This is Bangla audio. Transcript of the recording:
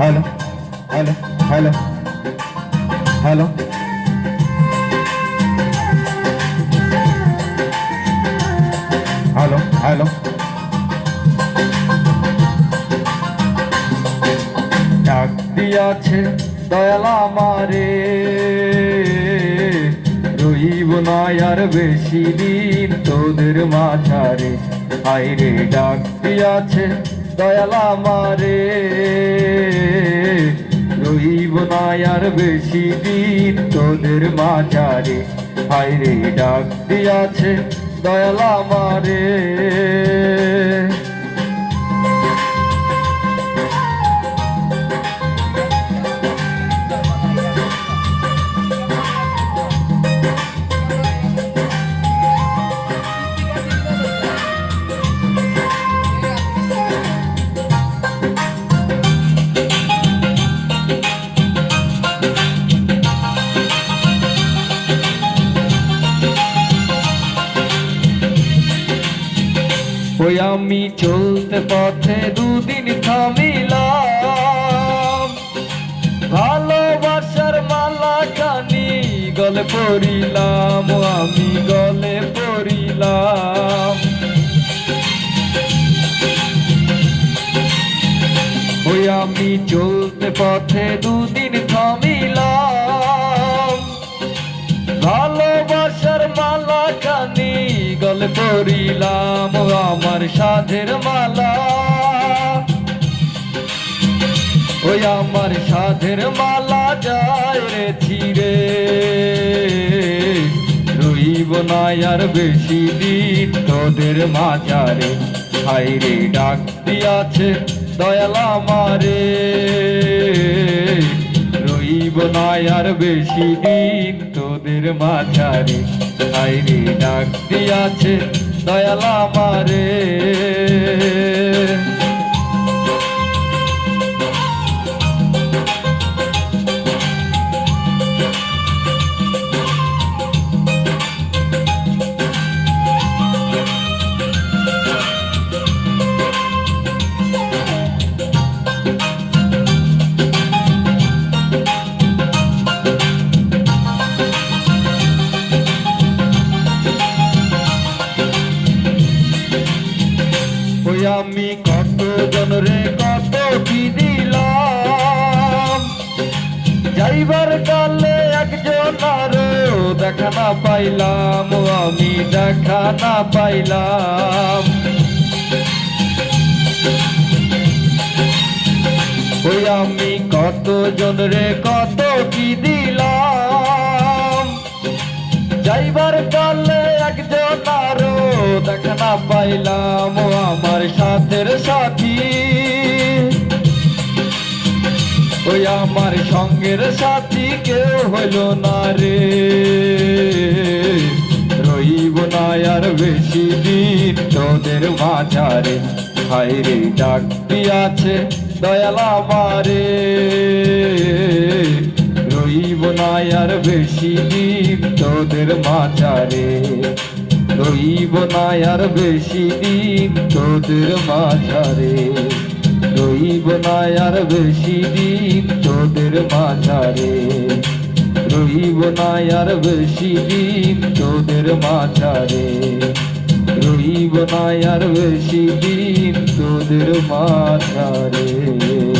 Hello hello hello hello hello hello ডাক দিয়াছে দয়াল আমারে। রইব না আর বেশি দিন তোদের মাঝারে। আইরে ডাক দিয়াছে দয়াল মারে রহিব না আর বেশি দিন তোদের মাঝারে। হাইরে ডাক দিয়াছে দয়ালা আমারে। ওই আমি চলতে পথে দুদিন থামিলাম। ভালোবাসার মালা খানি গলে পড়িলাম আমি গলে পড়িলাম। ওই আমি চলতে পথে দুদিন থামিলাম। পড়িলাম আমার সাধের মালা। ওই আমার সাধের মালা যায় রে ছিড়ে। রইব না আর বেশি দিন তোদের মাঝারে। হাইরে ডাক দিয়াছে দয়াল আমারে। রইব না আর বেশি দিন তোদের মাঝারে হাইরে ডাক দিয়াছে দয়াল আমারে। আমি কত জনরে কত কি দিলাম? যাইবার কালে একজন আরও দেখা না পাইলাম আমি দেখা না পাইলাম। ওই আমি কত জনরে কত কি দিলাম? যাইবার কালে একজন আরও পাইলাম আমার সাথের সাথী। ওই আমার সঙ্গের সাথী কেউ হইল না রে। রইব না আর বেশি দিন তোদের মাঝারে। হাইরে ডাক আছে দয়াল আমারে। রইব না আর বেশি দিন তোদের মাঝারে। রইব না আর বেশি দিন তোদের মাঝারে। রইব না আর বেশি দিন তোদের মাঝারে। রইব না আর বেশি দিন তোদের মাঝারে। রইব না আর বেশি দিন তোদের মাঝারে।